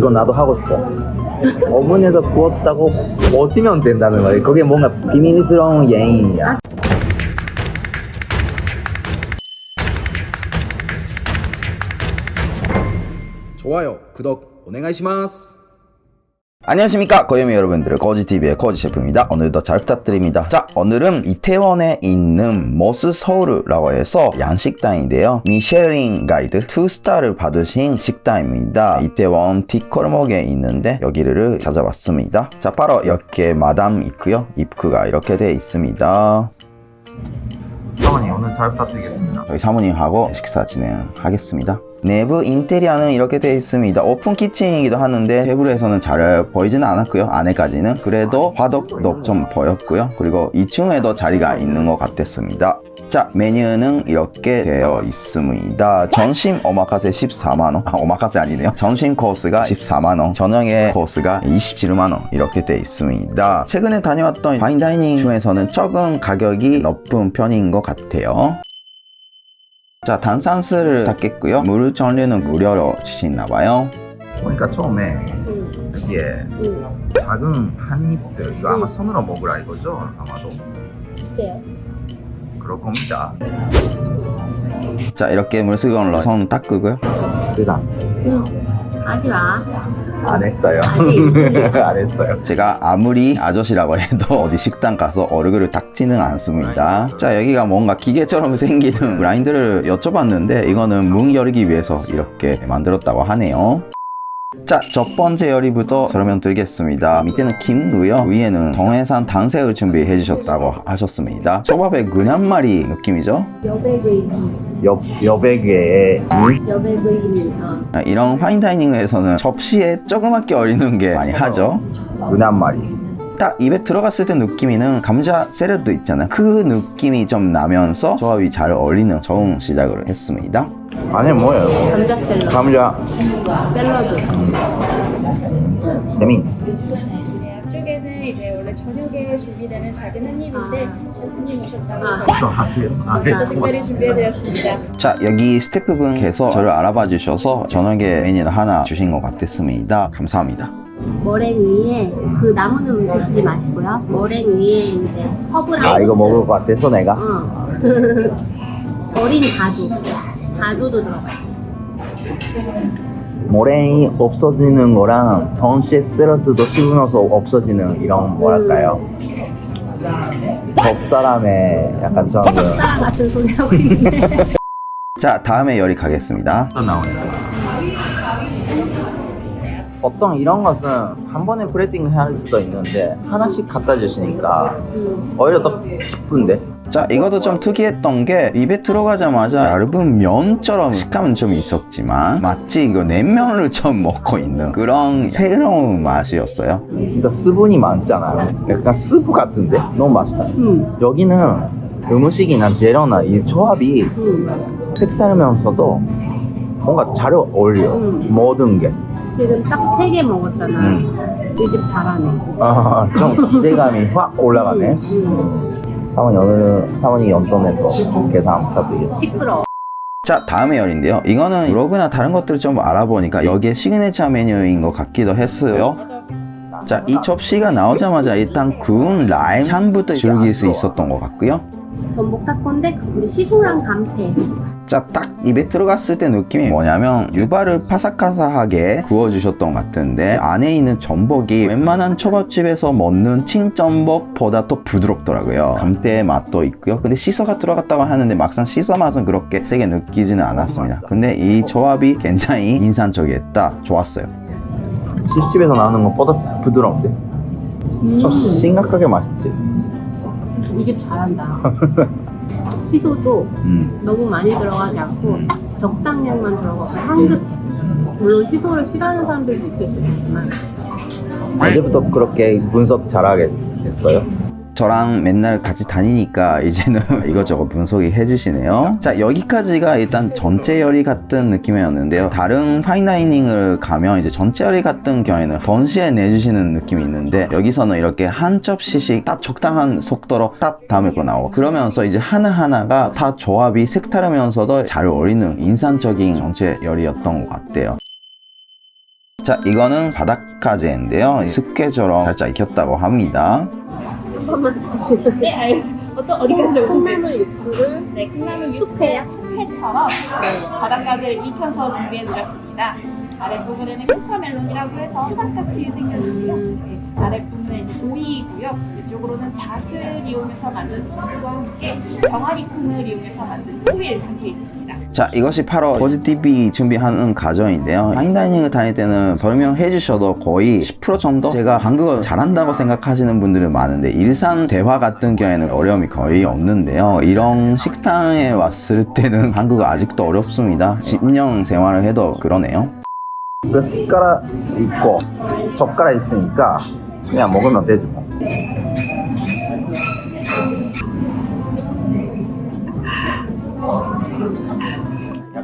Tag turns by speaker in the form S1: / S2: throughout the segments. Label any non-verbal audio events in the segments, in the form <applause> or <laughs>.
S1: 이건 나도 하고 싶어. 오븐에서 구웠다고 보시면 된다는 거예요. 그게 뭔가 비밀스러운 예인이야.
S2: 좋아요, 구독, 오네가이시마스.
S1: 안녕하십니까 고요미 여러분들. 거지TV의 거지 셰프입니다. 오늘도 잘 부탁드립니다. 자 오늘은 이태원에 있는 모스 서울이라고 해서 양식당인데요. 미쉐린 가이드 2스타를 받으신 식당입니다. 이태원 뒷골목에 있는데 여기를 찾아왔습니다. 자 바로 이렇게 마담 있고요. 입구가 이렇게 되어 있습니다. 사모님 오늘 잘 부탁드리겠습니다. 저희 사모님하고 식사 진행하겠습니다 내부 인테리어는 이렇게 되어 있습니다. 오픈 키친이기도 하는데 테이블에서는 잘 보이지는 않았고요. 안에까지는. 그래도 화덕도 좀 보였고요. 그리고 2층에도 자리가 있는 것 같았습니다. 자 메뉴는 이렇게 되어 있습니다. 점심 오마카세 14만원. 아 오마카세 아니네요. 점심 코스가 14만원. 저녁에 코스가 27만원. 이렇게 되어 있습니다. 최근에 다녀왔던 파인다이닝 중에서는 조금 가격이 높은 편인 것 같아요 자 탄산수를 닦겠고요. 물 전류는 무료로 주시나 봐요. 보니까 처음에 여기에 작은 한 입들 이거 아마 손으로 먹으라 이거죠? 아마도.
S3: 글쎄요.
S1: 그럴 겁니다. 자 이렇게 물수건으로 손 닦고요. 세상
S3: 하지 마.
S1: 안 했어요. <laughs> 안 했어요. 제가 아무리 아저씨라고 해도 <laughs> 어디 식당 가서 얼굴을 닦지는 않습니다. 자 여기가 뭔가 기계처럼 생기는 <laughs> 브라인드를 여쭤봤는데 이거는 문 열기 위해서 이렇게 만들었다고 하네요 자, 첫 번째 요리부터 설명드리겠습니다. 밑에는 김고요. 위에는 동해산 단색을 준비해 주셨다고 하셨습니다. 초밥의 근한마리 느낌이죠?
S3: 여백의 미.
S1: 여, 여백에
S3: 여백의미. 어.
S1: 아, 이런 파인다이닝에서는 접시에 조그맣게 얼리는 게 많이 하죠. 근한마리. 딱 입에 들어갔을 때 느낌이는 감자 샐러드 있잖아요. 그 느낌이 좀 나면서 조합이 잘 어울리는 좋은 시작을 했습니다. 안에 뭐예요?
S3: 감자 샐러드.
S1: 감자
S3: 샐러드.
S4: 네, 이제 원래 저녁에 준비되는 작은 한 입인데 셰프님 오셨다고
S3: 아.
S4: 해서
S1: 하세요. 아,
S4: 그래서 특별히 준비해드렸습니다.
S1: 자 여기 스태프분께서 저를 알아봐 주셔서 저녁에 메뉴를 하나 주신 것 같았습니다. 감사합니다.
S3: 머랭 위에 그 나무는 묻히시지 마시고요. 머랭 위에 이제 허브랑.
S1: 아 이거 먹을 것 같아서 내가
S3: 어. <laughs> 절인 자두. 자두도 들어가요.
S1: 모랭이 없어지는 거랑 동시에 샐러드도 씹으면서 없어지는 이런 뭐랄까요 겉사람의 약간 좀
S3: 사랑 같은 소리 하고 있는데. <laughs>
S1: 자 다음에 요리 가겠습니다 또 나오니까 보통 이런 것은 한 번에 브레딩 할 수도 있는데 하나씩 갖다 주시니까
S3: 음.
S1: 오히려 더 기쁜데 자 이것도 좀 특이했던 게 입에 들어가자마자 얇은 면처럼 식감은 좀 있었지만 마치 이거 냉면을 <laughs> 좀 먹고 있는 그런 새로운 맛이었어요 그러니까 수분이 많잖아요 약간 스프 같은데 너무 맛있다
S3: 음.
S1: 여기는 음식이나 재료나 이 조합이
S3: 음.
S1: 색다르면서도 뭔가 잘 어울려
S3: 음.
S1: 모든 게
S3: 지금 딱세 개 먹었잖아.
S1: 음.
S3: 이집 잘하네.
S1: 아, 좀 기대감이 확 올라가네
S3: 음.
S1: 사모님 오늘은 사모님 연돈에서 계산 부탁드리겠습니다
S3: 시끄러워.
S1: 자 다음의 요리인데요 이거는 블로그나 다른 것들을 좀 알아보니까 여기에 시그니처 메뉴인 것 같기도 했어요 자 이 접시가 나오자마자 일단 구운 라임 향부터 즐길 수 있었던 것 같고요
S3: 전복 타코인데 근데 시소랑 감태.
S1: 자 딱 입에 들어갔을 때 느낌이 뭐냐면 유바를 파삭파삭하게 구워주셨던 것 같은데 안에 있는 전복이 웬만한 초밥집에서 먹는 찐전복보다 더 부드럽더라고요. 감태의 맛도 있고요. 근데 시소가 들어갔다고 하는데 막상 시소 맛은 그렇게 세게 느끼지는 않았습니다. 근데 이 조합이 굉장히 인상적이었다. 좋았어요. 집집에서 나오는 것보다 부드러운데? 좀 심각하게 맛있지?
S3: 이집 잘한다. <laughs> 시소도
S1: 음.
S3: 너무 많이 들어가지 않고 딱 적당량만 들어가고 한끗 물론 시소를 싫어하는 사람들도 있을 수 있지만
S1: 언제부터 그렇게 분석 잘하게 됐어요? 저랑 맨날 같이 다니니까 <laughs> 이제는 이것저것 분석이 해주시네요. 자 여기까지가 일단 전체 요리 같은 느낌이었는데요. 다른 파인다이닝을 가면 이제 전체 요리 같은 경우에는 동시에 내주시는 느낌이 있는데 여기서는 이렇게 한 접시씩 딱 적당한 속도로 딱 담고 나오고 그러면서 이제 하나하나가 다 조합이 색다르면서도 잘 어울리는 인상적인 전체 요리였던 것 같아요. 자, 이거는 바닷가재인데요. 숙회처럼 살짝 익혔다고 합니다.
S3: 한 번만 다시.
S4: 네, 알겠습니다. 어떤 어디까지 적어주세요?
S3: 콩나물 육수를
S4: 네, 콩나물? 육수의 숙회처럼 바닷가지를 익혀서 준비해드렸습니다. 아랫부분에는 코카멜론이라고 해서 수박같이 생겼는데요. 네, 아랫부분은 이제 오이이고요. 이쪽으로는 잣을 이용해서 만든 소스와 함께 병아리 콩을 이용해서 만든 꿀이 담겨 있습니다.
S1: 자, 이것이 바로 고지TV 준비하는 과정인데요. 파인다이닝을 다닐 때는 설명해 주셔도 거의 10% 정도? 제가 한국어 잘한다고 생각하시는 분들은 많은데 일상 대화 같은 경우에는 어려움이 거의 없는데요. 이런 식당에 왔을 때는 <laughs> 한국어 아직도 어렵습니다. 10년 생활을 해도 그러네요.
S5: 그 숟가락 있고 젓가락 있으니까 그냥 먹으면 되지 뭐.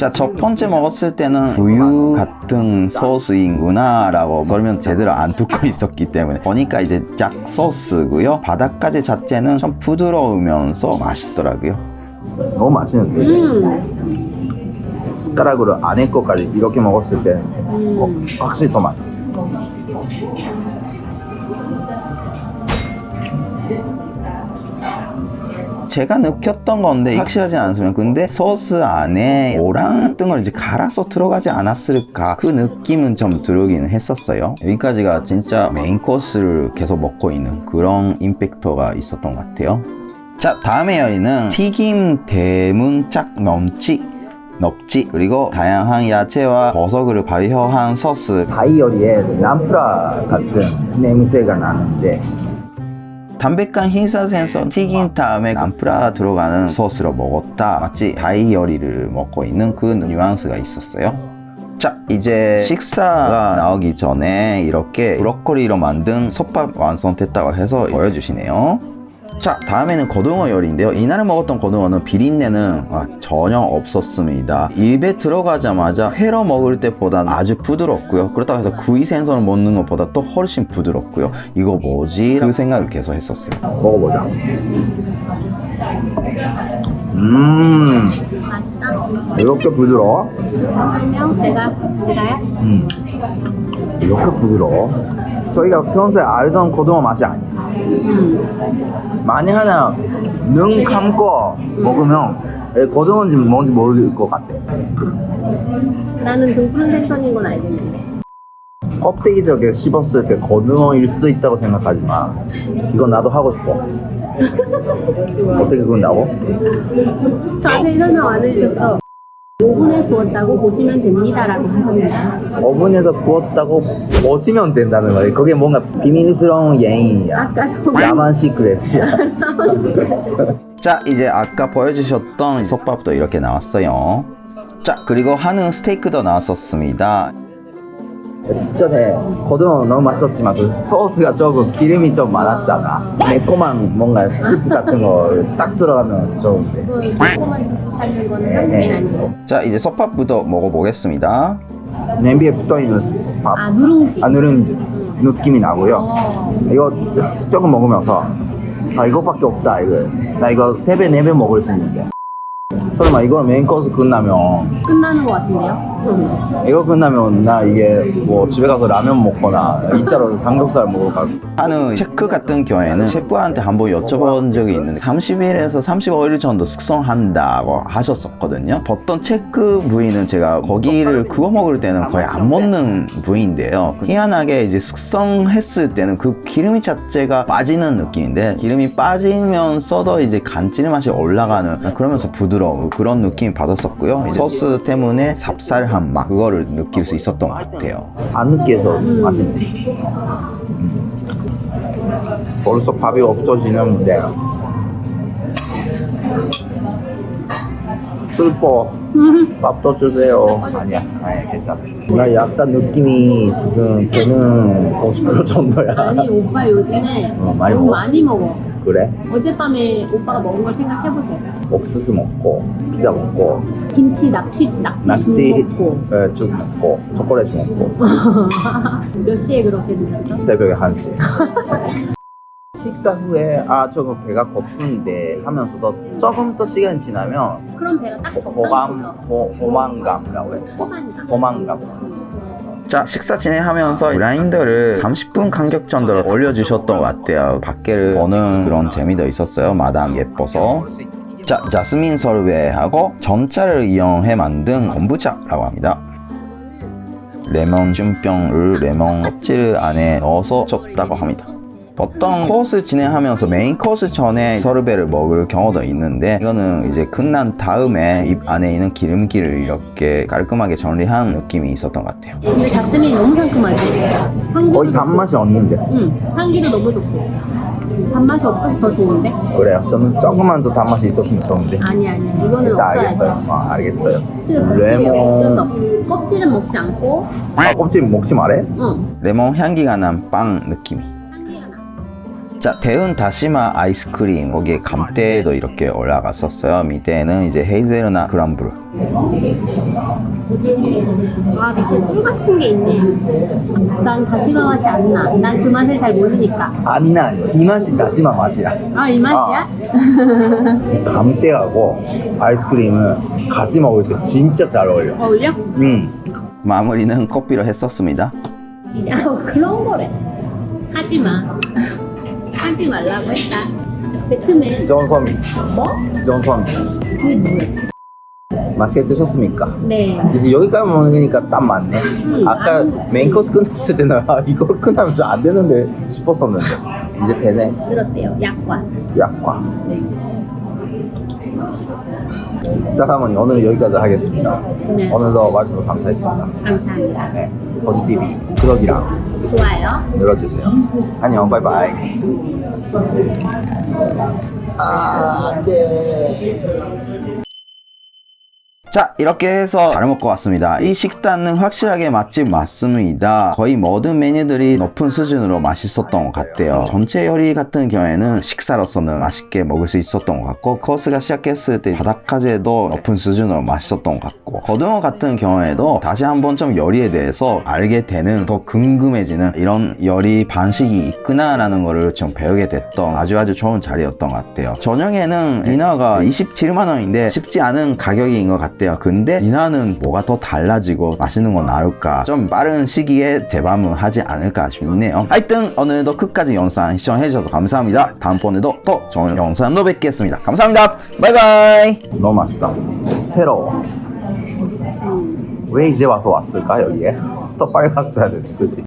S1: 자, 첫 번째 먹었을 때는 우유 같은 소스인구나 라고 설명 제대로 안 듣고 <laughs> 있었기 때문에 보니까 이제 짝 소스고요. 바닷가재 자체는 좀 부드러우면서 맛있더라고요.
S5: 너무 맛있는데
S3: 음.
S5: 숟가락으로 안에 거까지 이렇게 먹었을 때 어, 확실히 더 맛있어.
S1: 제가 느꼈던 건데 확실하지 않습니다. 근데 소스 안에 오랑 같은 걸 이제 갈아서 들어가지 않았을까 그 느낌은 좀 들어긴 했었어요. 여기까지가 진짜 메인 코스를 계속 먹고 있는 그런 임팩터가 있었던 것 같아요. 자 다음에 요리는 튀김 대문짝 넘치 넙치 그리고 다양한 야채와 버섯을 발효한 소스
S5: 다이어리에 남프라 같은 냄새가 나는데
S1: 담백한 흰살 생선 튀긴 다음에 남프라 들어가는 소스로 먹었다. 마치 다이어리를 먹고 있는 그 뉘앙스가 있었어요. 자 이제 식사가 나오기 전에 이렇게 브로콜리로 만든 솥밥 완성됐다고 해서 보여주시네요 자 다음에는 고등어 요리인데요 이날에 먹었던 고등어는 비린내는 아, 전혀 없었습니다 입에 들어가자마자 회로 먹을 때보다 아주 부드럽고요 그렇다고 해서 구이 생선을 먹는 것보다 또 훨씬 부드럽고요 이거 뭐지? 그 생각을 계속 했었어요
S5: 먹어보자. 음. 이렇게 부드러워?
S3: 설명 제가 제가요?
S5: 음 이렇게 부드러워? 저희가 평소에 알던 고등어 맛이 아니야.
S3: 음.
S5: 만약 하나 눈 감고 먹으면 고등어인지 뭔지 모를 것 같아.
S3: 나는 등푸른 생선인 건 알겠는데.
S5: 껍데기 저게 씹었을 때 고등어일 수도 있다고 생각하지 마. 이건 나도 하고 싶어. <laughs> 어떻게 그런다고?
S3: 자세히 설명 안 해주셔서 오븐에 구웠다고 보시면 됩니다라고 하셨습니다.
S5: 오븐에서 구웠다고 보시면 된다는 거예요. 그게 뭔가 비밀스러운 예인이야.
S3: 아까 좀
S5: 야만 시크릿이야. <laughs>
S1: 자 이제 아까 보여주셨던 솥밥도 이렇게 나왔어요 자 그리고 한우 스테이크도 나왔었습니다
S5: 직전에 고등어 너무 맛있었지만 그 소스가 조금 기름이 좀 많았잖아. 매콤한 뭔가 스프 같은 거 딱 들어가면 좋은데.
S3: 그 찾는 거는 한국인 아니고.
S1: 자 이제 솥밥부터 먹어보겠습니다
S5: 냄비에 붙어있는 밥,
S3: 아 누룽지.
S5: 아, 누른 느낌이 나고요.
S3: 어.
S5: 이거 조금 먹으면서 아 이거밖에 없다 이거 나 이거 세 배 네 배 먹을 수 있는데 설마 이걸 메인 코스 끝나면
S3: 끝나는 것 같은데요? 음.
S5: 이거 끝나면 나 이게 뭐 집에 가서 라면 먹거나 이자로 삼겹살 먹을 까
S1: 한우 체크 같은 경우에는 셰프한테 한번 여쭤본 적이 있는데 30일에서 35일 정도 숙성한다고 하셨었거든요. 보통 체크 부위는 제가 고기를 구워 먹을 때는 거의 안 먹는 부위인데요. 희한하게 이제 숙성했을 때는 그 기름 자체가 빠지는 느낌인데 기름이 빠지면서도 이제 간질 맛이 올라가는 그러면서 부드러운 그런 느낌 받았었고요. 소스 때문에 삽살한 맛 그거를 느낄 수 있었던 것 같아요.
S5: 안 느끼해서 맛있네 음. 벌써 밥이 없어지는데 슬퍼 <laughs> 밥도 주세요 아니야 아니야 괜찮아 나 약간 느낌이 지금 배는 50% 정도야
S3: 아니 오빠 요즘에
S5: 어, 많이
S3: 너무
S5: 먹어?
S3: 많이 먹어.
S5: 그래?
S3: 어젯밤에 오빠가 먹은 걸 생각해보세요.
S5: 옥수수 먹고 피자 먹고
S3: 김치, 낙지, 낙지,
S5: 낙지
S3: 죽 먹고.
S5: 에, 죽 먹고 초콜릿 먹고 <laughs>
S3: 몇 시에 그렇게 드셨어?
S5: 새벽에 1시 <laughs> 식사 후에 아 조금 배가 고픈데 하면서도 조금 더 시간 이 지나면
S3: 그럼 배가 딱 적당히
S5: 호감. 호, 호만감이라고 해?
S3: 호만감.
S5: 호만감.
S1: 자 식사 진행하면서 브라인더를 30분 간격 정도로 올려주셨던 것 같아요. 밖에를 보는 그런 재미도 있었어요. 마담 예뻐서. 자 자스민 서르베하고 전차를 이용해 만든 kombucha라고 합니다. 레몬 슌병을 레몬 껍질 안에 넣어서 쪘다고 합니다 보통 코스 진행하면서 메인 코스 전에 서르베를 먹을 경우도 있는데 이거는 이제 끝난 다음에 입 안에 있는 기름기를 이렇게 깔끔하게 정리한 느낌이 있었던 것 같아요
S3: 근데 자스민이 너무 상큼하지? 향기도
S5: 거의 단맛이 없는데.
S3: 응, 향기도 너무 좋고. 단맛이 없어서 더 좋은데?
S5: 그래요. 저는 조금만 더 단맛이 있었으면 좋은데.
S3: 아니, 아니. 이거는
S5: 일단
S3: 없어야지.
S5: 알겠어요. 어, 알겠어요.
S3: 껍질을 껍질이 없어서.
S5: 레몬.
S3: 껍질은 먹지 않고,
S5: 아, 껍질 먹지 말해?
S3: 응.
S1: 레몬 향기가 난빵
S3: 나.
S1: 자, 데운 다시마 아이스크림 거기에 감대도 이렇게 올라갔었어요. 밑에는 이제 헤이즐넛 그람블.
S3: 아, 밑에 꿀 같은 게 있네. 난 다시마 맛이 안 나. 난 그 맛을 잘 모르니까.
S5: 안 나. 이 맛이 다시마 맛이야.
S3: 아, 이 맛이야?
S5: 감대하고 아이스크림은 같이 먹을 때 진짜 잘 어울려.
S3: 어울려?
S5: 음.
S1: 마무리는 커피로 했었습니다.
S3: 아, 그런 거래. 하지 마. 하지 말라고 했다. 배트맨.
S5: 이전섬이.
S3: 뭐?
S5: 이전섬이.
S3: 그게 뭐야?
S5: 맛있게 드셨습니까?
S3: 네.
S5: 이제 여기까지 먹으니까 딱 맞네.
S3: 음,
S5: 아까
S3: 안-
S5: 메인 코스 끝났을 때는 아, 이거 끝나면 좀 안 되는데 싶었었는데 이제 되네.
S3: 들었대요. 약과.
S5: 약과.
S3: 네.
S5: 자, 사모님 오늘 여기까지 하겠습니다.
S3: 네.
S5: 오늘도 와주셔서 감사했습니다.
S3: 감사합니다.
S5: 네, 거지 TV 구독이랑
S3: 좋아요.
S5: 눌러주세요. 안녕, 바이바이. 아, 네.
S1: 자, 이렇게 해서 잘 먹고 왔습니다. 이 식단은 확실하게 맛집 맞습니다. 거의 모든 메뉴들이 높은 수준으로 맛있었던 것 같아요. 전체 요리 같은 경우에는 식사로서는 맛있게 먹을 수 있었던 것 같고, 코스가 시작했을 때 바닥까지도 높은 수준으로 맛있었던 것 같고, 고등어 같은 경우에도 다시 한번 좀 요리에 대해서 알게 되는 더 궁금해지는 이런 요리 방식이 있구나 라는 거를 좀 배우게 됐던 아주 아주 좋은 자리였던 것 같아요. 저녁에는 디너가 27만원인데 쉽지 않은 가격인 것 같아요. 근데 디너는 뭐가 더 달라지고 맛있는 거 나올까 좀 빠른 시기에 재방문 하지 않을까 싶네요. 하여튼 오늘도 끝까지 영상 시청해주셔서 감사합니다. 다음번에도 더 좋은 영상으로 뵙겠습니다. 감사합니다. 바이바이.
S5: 너무 맛있다. 새로워. 왜 이제 와서 왔을까 여기에? 더 빨리 갔어야 되지, 그지?